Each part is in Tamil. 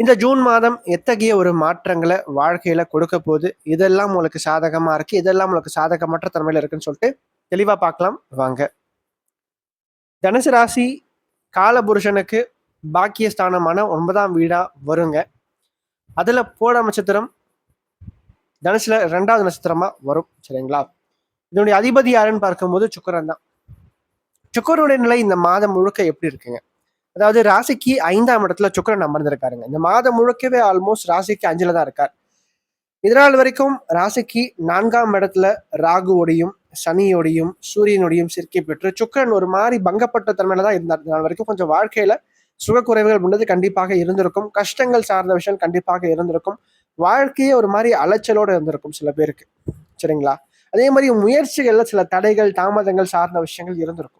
இந்த ஜூன் மாதம் எத்தகைய ஒரு மாற்றங்களை வாழ்க்கையில கொடுக்க போகுது? இதெல்லாம் உங்களுக்கு சாதகமா இருக்கு. இதெல்லாம் உங்களுக்கு சாதகமற்ற தன்மையில இருக்குன்னு சொல்லிட்டு தெளிவா பார்க்கலாம். வாங்க. தனுசு ராசி காலபுருஷனுக்கு பாக்கியஸ்தானமான ஒன்பதாம் வீடா வருங்க. அதுல போட நட்சத்திரம் தனுசுல ரெண்டாவது நட்சத்திரமா வரும். சரிங்களா? இதனுடைய அதிபதி யாருன்னு பார்க்கும்போது சுக்கரன் தான். சுக்கரனுடைய நிலை இந்த மாதம் முழுக்க எப்படி இருக்குங்க? அதாவது ராசிக்கு ஐந்தாம் இடத்துல சுக்கரன் அமர்ந்திருக்காருங்க. இந்த மாதம் முழுக்கவே ஆல்மோஸ்ட் ராசிக்கு அஞ்சுல தான் இருக்கார். இதனால் வரைக்கும் ராசிக்கு நான்காம் இடத்துல ராகுவோடையும் சனியோடையும் சூரியனோடையும் சிற்கி பெற்று சுக்கரன் ஒரு மாதிரி பங்கப்பட்ட தன்மையில தான் இருந்தார். இதனால் வரைக்கும் கொஞ்சம் வாழ்க்கையில சுகக்குறைவுகள் முன்னது கண்டிப்பாக இருந்திருக்கும். கஷ்டங்கள் சார்ந்த விஷயம் கண்டிப்பாக இருந்திருக்கும். வாழ்க்கையே ஒரு மாதிரி அலைச்சலோடு இருந்திருக்கும் சில பேருக்கு. சரிங்களா? அதே மாதிரி முயற்சிகள்ல சில தடைகள் தாமதங்கள் சார்ந்த விஷயங்கள் இருந்திருக்கும்.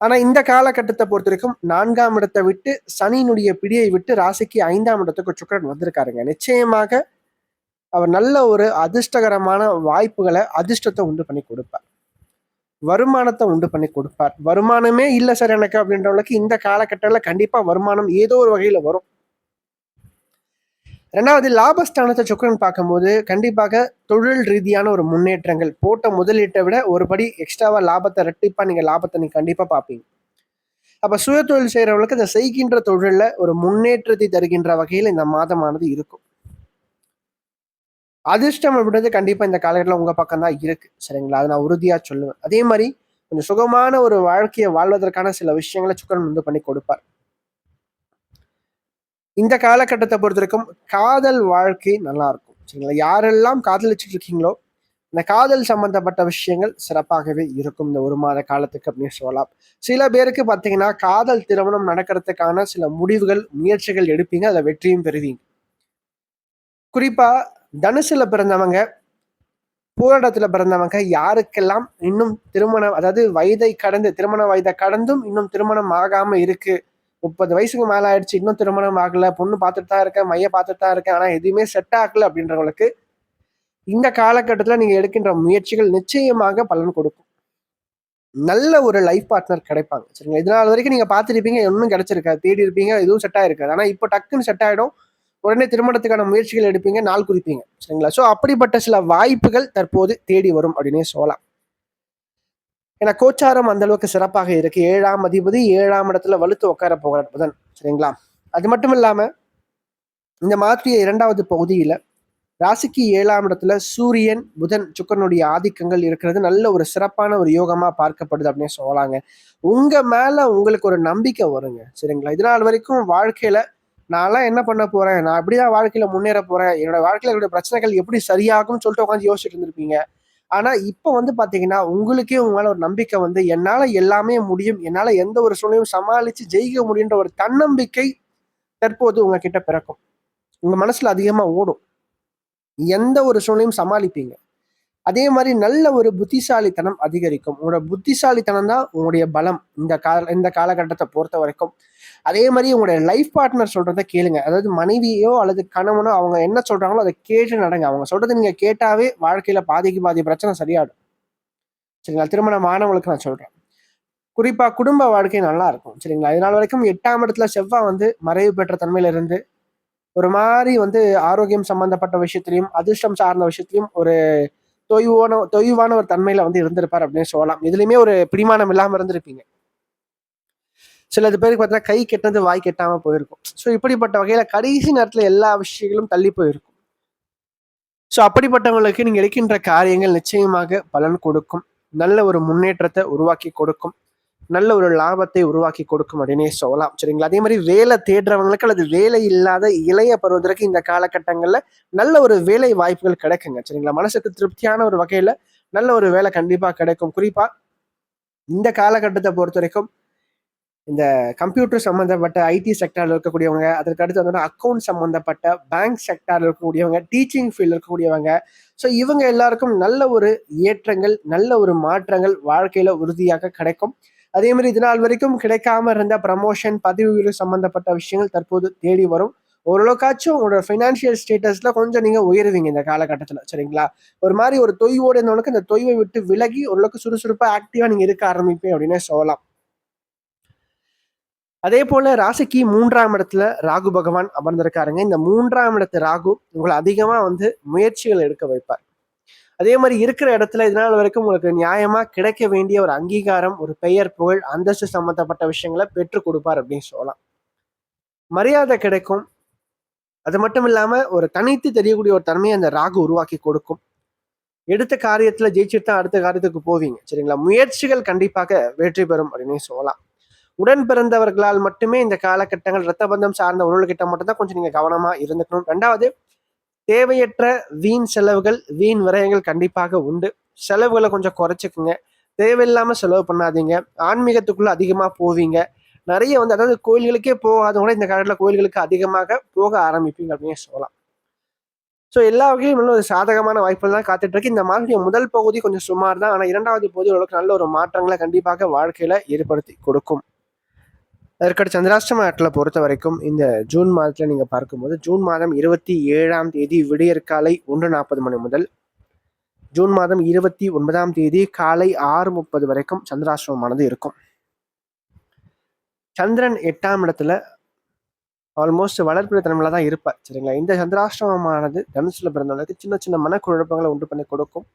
ஆனா இந்த காலகட்டத்தை பொறுத்த வரைக்கும் நான்காம் இடத்தை விட்டு சனியினுடைய பிடியை விட்டு ராசிக்கு ஐந்தாம் இடத்துக்கு சுக்கரன் வந்திருக்காருங்க. நிச்சயமாக அவர் நல்ல ஒரு அதிர்ஷ்டகரமான வாய்ப்புகளை அதிர்ஷ்டத்தை உண்டு பண்ணி கொடுப்பார். வருமானத்தை உண்டு பண்ணி கொடுப்பார். வருமானமே இல்லை சார் எனக்கு அப்படின்றவங்களுக்கு இந்த காலகட்டத்தில் கண்டிப்பா வருமானம் ஏதோ ஒரு வகையில வரும். ரெண்டாவது லாபஸ்தானத்தை சுக்கரன் பார்க்கும்போது கண்டிப்பாக தொழில் ரீதியான ஒரு முன்னேற்றங்கள். போட்ட முதலீட்டை விட ஒரு படி எக்ஸ்ட்ராவாக லாபத்தை ரெட்டிப்பாக நீங்கள் லாபத்தை நீங்கள் கண்டிப்பாக பார்ப்பீங்க. அப்போ சுய தொழில் செய்கிறவங்களுக்கு இந்த செய்கின்ற தொழிலில் ஒரு முன்னேற்றத்தை தருகின்ற வகையில் இந்த மாதமானது இருக்கும். அதிர்ஷ்டம் அப்படின்றது கண்டிப்பாக இந்த காலகட்டத்தில் உங்கள் பக்கம் தான் இருக்குது சரிங்களா? அது நான் உறுதியாக சொல்லுவேன். அதே மாதிரி கொஞ்சம் சுகமான ஒரு வாழ்க்கையை வாழ்வதற்கான சில விஷயங்களை சுக்கரன் வந்து பண்ணி கொடுப்பார். இந்த காலகட்டத்தை பொறுத்த வரைக்கும் காதல் வாழ்க்கை நல்லா இருக்கும் சரிங்களா? யாரெல்லாம் காதலிச்சுட்டு இருக்கீங்களோ இந்த காதல் சம்பந்தப்பட்ட விஷயங்கள் சிறப்பாகவே இருக்கும். இந்த ஒரு மாத காலத்துக்கு அப்படின்னு சொல்லலாம். சில பேருக்கு பார்த்தீங்கன்னா காதல் திருமணம் நடக்கிறதுக்கான சில முடிவுகள் முயற்சிகள் எடுப்பீங்க அதை வெற்றியும் பெறுவீங்க. குறிப்பா தனுசுல பிறந்தவங்க போராட்டத்துல பிறந்தவங்க யாருக்கெல்லாம் இன்னும் திருமணம் அதாவது வயதை கடந்து திருமண வயதை கடந்தும் இன்னும் திருமணம் ஆகாம இருக்கு முப்பது வயசுக்கு மேல ஆயிடுச்சு இன்னும் திருமணம் ஆகல பொண்ணு பார்த்துட்டு தான் இருக்கேன் மைய பார்த்துட்டு தான் இருக்கேன் ஆனா எதுவுமே செட் ஆகல அப்படின்றவங்களுக்கு இந்த காலகட்டத்தில் நீங்க எடுக்கின்ற முயற்சிகள் நிச்சயமாக பலன் கொடுக்கும். நல்ல ஒரு லைஃப் பார்ட்னர் கிடைப்பாங்க. சரிங்களா? இதனால வரைக்கும் நீங்க பார்த்துருப்பீங்க ஒன்றும் கிடைச்சிருக்காது. தேடி இருப்பீங்க எதுவும் செட் ஆயிருக்காது. ஆனா இப்போ டக்குன்னு செட் ஆயிடும். உடனே திருமணத்துக்கான முயற்சிகள் எடுப்பீங்க நாள் குறிப்பீங்க. சரிங்களா? ஸோ அப்படிப்பட்ட சில வாய்ப்புகள் தற்போது தேடி வரும் அப்படின்னே சொல்லலாம். ஏன்னா கோச்சாரம் அந்த அளவுக்கு சிறப்பாக இருக்கு. ஏழாம் அதிபதி ஏழாம் இடத்துல வலுத்து உட்கார போகிறார் புதன். சரிங்களா? அது மட்டும் இல்லாம இந்த மாற்றிய இரண்டாவது பகுதியில ராசிக்கு ஏழாம் இடத்துல சூரியன் புதன் சுக்கரனுடைய ஆதிக்கங்கள் இருக்கிறது நல்ல ஒரு சிறப்பான ஒரு யோகமா பார்க்கப்படுது அப்படின்னு சொல்லலாங்க. உங்க மேல உங்களுக்கு ஒரு நம்பிக்கை வருங்க. சரிங்களா? இதனால் வரைக்கும் வாழ்க்கையில நான்லாம் என்ன பண்ண போறேன்? நான் எப்படிதான் வாழ்க்கையில முன்னேற போறேன். என்னோட வாழ்க்கையில என்னுடைய பிரச்சனைகள் எப்படி சரியாகும்னு சொல்லிட்டு உட்காந்து யோசிச்சுட்டு இருந்திருப்பீங்க. ஆனா இப்போ வந்து பாத்தீங்கன்னா உங்களுக்கே உங்களால ஒரு நம்பிக்கை வந்து என்னால எல்லாமே முடியும் என்னால எந்த ஒரு சூழ்நிலையும் சமாளிச்சு ஜெயிக்க முடியுன்ற ஒரு தன்னம்பிக்கை தற்போது உங்ககிட்ட பிறக்கும். உங்க மனசுல அதிகமா ஓடும். எந்த ஒரு சூழ்நிலையும் சமாளிப்பீங்க. அதே மாதிரி நல்ல ஒரு புத்திசாலித்தனம் அதிகரிக்கும். உங்களோட புத்திசாலித்தனம் தான் உங்களுடைய பலம் இந்த கால இந்த காலகட்டத்தை பொறுத்த வரைக்கும். அதே மாதிரி உங்களுடைய லைஃப் பார்ட்னர் சொல்றத கேளுங்க. அதாவது மனைவியோ அல்லது கணவனோ அவங்க என்ன சொல்றாங்களோ அதை கேட்டு நடங்க. அவங்க சொல்றதை நீங்க கேட்டாவே வாழ்க்கையில பாதிக்கு பாதி பிரச்சனை சரியாடும் சரிங்களா? திருமணம் ஆனவங்களுக்கு நான் சொல்றேன். குறிப்பா குடும்ப வாழ்க்கை நல்லா இருக்கும். சரிங்களா? இதனால் வரைக்கும் எட்டாம் இடத்துல செவ்வாய் வந்து மறைவு பெற்ற தன்மையில இருந்து ஒரு மாதிரி வந்து ஆரோக்கியம் சம்பந்தப்பட்ட விஷயத்திலையும் அதிர்ஷ்டம் சார்ந்த விஷயத்திலையும் ஒரு தொய்வான தொய்வான ஒரு தன்மையில வந்து இருந்திருப்பார் அப்படின்னு சொல்லலாம். இதுலயுமே ஒரு பிடிமானம் இல்லாம இருந்திருப்பீங்க. சிலது பேருக்கு பார்த்தீங்கன்னா கை கெட்டது வாய் கெட்டாம போயிருக்கும். ஸோ இப்படிப்பட்ட வகையில கடைசி நேரத்துல எல்லா விஷயங்களும் தள்ளி போயிருக்கும். ஸோ அப்படிப்பட்டவங்களுக்கு நீங்கள் எடுக்கின்ற காரியங்கள் நிச்சயமாக பலன் கொடுக்கும். நல்ல ஒரு முன்னேற்றத்தை உருவாக்கி கொடுக்கும். நல்ல ஒரு லாபத்தை உருவாக்கி கொடுக்கும் அப்படின்னே சொல்லலாம். சரிங்களா? அதே மாதிரி வேலை தேடுறவங்களுக்கு அல்லது வேலை இல்லாத இளைய பருவத்திற்கு இந்த காலகட்டங்களில் நல்ல ஒரு வேலை வாய்ப்புகள் கிடைக்குங்க. சரிங்களா? மனசுக்கு திருப்தியான ஒரு வகையில் நல்ல ஒரு வேலை கண்டிப்பாக கிடைக்கும். குறிப்பாக இந்த காலகட்டத்தை பொறுத்த வரைக்கும் இந்த கம்ப்யூட்டர் சம்மந்தப்பட்ட ஐடி செக்டாரில் இருக்கக்கூடியவங்க அதற்கு அடுத்து வந்து அக்கௌண்ட் சம்மந்தப்பட்ட பேங்க் செக்டாரில் இருக்கக்கூடியவங்க டீச்சிங் ஃபீல்டில் இருக்கக்கூடியவங்க. ஸோ இவங்க எல்லாருக்கும் நல்ல ஒரு ஏற்றங்கள் நல்ல ஒரு மாற்றங்கள் வாழ்க்கையில் உறுதியாக கிடைக்கும். அதே மாதிரி இது நாள் வரைக்கும் கிடைக்காம இருந்த ப்ரமோஷன் பதவி உயர்வு சம்பந்தப்பட்ட விஷயங்கள் தற்போது தேடி வரும். ஓரளவுக்காச்சும் உங்களோட ஃபைனான்சியல் ஸ்டேட்டஸில் கொஞ்சம் நீங்கள் உயருவீங்க இந்த காலகட்டத்தில் சரிங்களா? ஒரு மாதிரி ஒரு தொய்வோடு இருந்தவனுக்கு இந்த தொய்வை விட்டு விலகி ஓரளவுக்கு சுறுசுறுப்பாக ஆக்டிவாக நீங்கள் இருக்க ஆரம்பிப்பேன் அப்படின்னு சொல்லலாம். அதே போல ராசிக்கு மூன்றாம் இடத்துல ராகு பகவான் அமர்ந்திருக்காருங்க. இந்த மூன்றாம் இடத்து ராகு உங்களை அதிகமாக வந்து முயற்சிகள் எடுக்க வைப்பார். அதே மாதிரி இருக்கிற இடத்துல இதனால் வரைக்கும் உங்களுக்கு நியாயமா கிடைக்க வேண்டிய ஒரு அங்கீகாரம் ஒரு பெயர் புகழ் அந்தஸ்து சம்பந்தப்பட்ட விஷயங்களை பெற்றுக் கொடுப்பார் அப்படின்னு சொல்லலாம். மரியாதை கிடைக்கும். அது மட்டும் இல்லாம ஒரு தனித்து தெரியக்கூடிய ஒரு தன்மையை அந்த ராகு உருவாக்கி கொடுக்கும். எடுத்த காரியத்துல ஜெயிச்சுட்டு தான் அடுத்த காரியத்துக்கு போவீங்க சரிங்களா? முயற்சிகள் கண்டிப்பாக வெற்றி பெறும் அப்படின்னு சொல்லலாம். உடன் பிறந்தவர்களால் மட்டுமே இந்த காலகட்டங்கள் ரத்த பந்தம் சார்ந்த உறவுகிட்ட மட்டும்தான் கொஞ்சம் நீங்க கவனமா இருந்துக்கணும். ரெண்டாவது தேவையற்ற வீண் செலவுகள் வீண் விரயங்கள் கண்டிப்பாக உண்டு. செலவுகளை கொஞ்சம் குறைச்சிக்குங்க. தேவையில்லாமல் செலவு பண்ணாதீங்க. ஆன்மீகத்துக்குள்ளே அதிகமாக போவீங்க. நிறைய வந்து அதாவது கோயில்களுக்கே போகாதவங்க இந்த காலத்தில் கோயில்களுக்கு அதிகமாக போக ஆரம்பிப்பீங்க அப்படின்னு சொல்லலாம். ஸோ எல்லா வகையிலும் நல்ல ஒரு சாதகமான வாய்ப்புகள் தான் காத்துட்டு இருக்கு இந்த மாதிரி முதல் பகுதி கொஞ்சம் சுமார் தான் ஆனால் இரண்டாவது பகுதி ஓரளவுக்கு நல்ல ஒரு மாற்றங்களை கண்டிப்பாக வாழ்க்கையில் ஏற்படுத்தி கொடுக்கும். அதற்கடுத்து சந்திராஷ்டம நாட்டில் பொறுத்த வரைக்கும் இந்த ஜூன் மாதத்தில் நீங்கள் பார்க்கும்போது ஜூன் மாதம் இருபத்தி ஏழாம் தேதி விடியற்காலை ஒன்று நாற்பது மணி முதல் ஜூன் மாதம் இருபத்தி ஒன்பதாம் தேதி காலை ஆறு முப்பது வரைக்கும் சந்திராஷ்டமமானது இருக்கும். சந்திரன் எட்டாம் இடத்துல ஆல்மோஸ்ட் வளர்ப்பிட தன்மையில தான் இருப்பார் சரிங்களா? இந்த சந்திராஷ்டமமானது தனுசுல பிறந்தவங்களுக்கு சின்ன சின்ன மனக்குழப்பங்களை உண்டு பண்ணி கொடுக்கும்.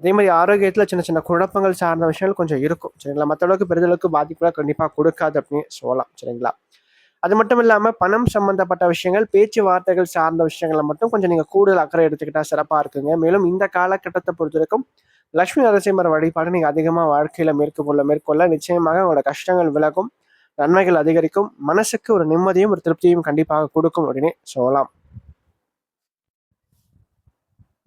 அதே மாதிரி ஆரோக்கியத்தில் சின்ன சின்ன குழப்பங்கள் சார்ந்த விஷயங்கள் கொஞ்சம் இருக்கும். சரிங்களா? மற்றளவுக்கு பெரிதளவுக்கு பாதிப்புகளை கண்டிப்பாக கொடுக்காது அப்படின்னு சொல்லலாம். சரிங்களா? அது மட்டும் இல்லாமல் பணம் சம்பந்தப்பட்ட விஷயங்கள் பேச்சுவார்த்தைகள் சார்ந்த விஷயங்களை மட்டும் கொஞ்சம் நீங்கள் கூடுதல் அக்கறை எடுத்துக்கிட்டால் சிறப்பாக இருக்குங்க. மேலும் இந்த காலகட்டத்தை பொறுத்த வரைக்கும் லட்சுமி நரசிம்மர் வழிபாடு நீங்கள் அதிகமாக வாழ்க்கையில் மேற்கொள்ள மேற்கொள்ள நிச்சயமாக உங்களோட கஷ்டங்கள் விலகும் நன்மைகள் அதிகரிக்கும் மனசுக்கு ஒரு நிம்மதியும் ஒரு திருப்தியும் கண்டிப்பாக கொடுக்கும் அப்படின்னு சொல்லலாம்.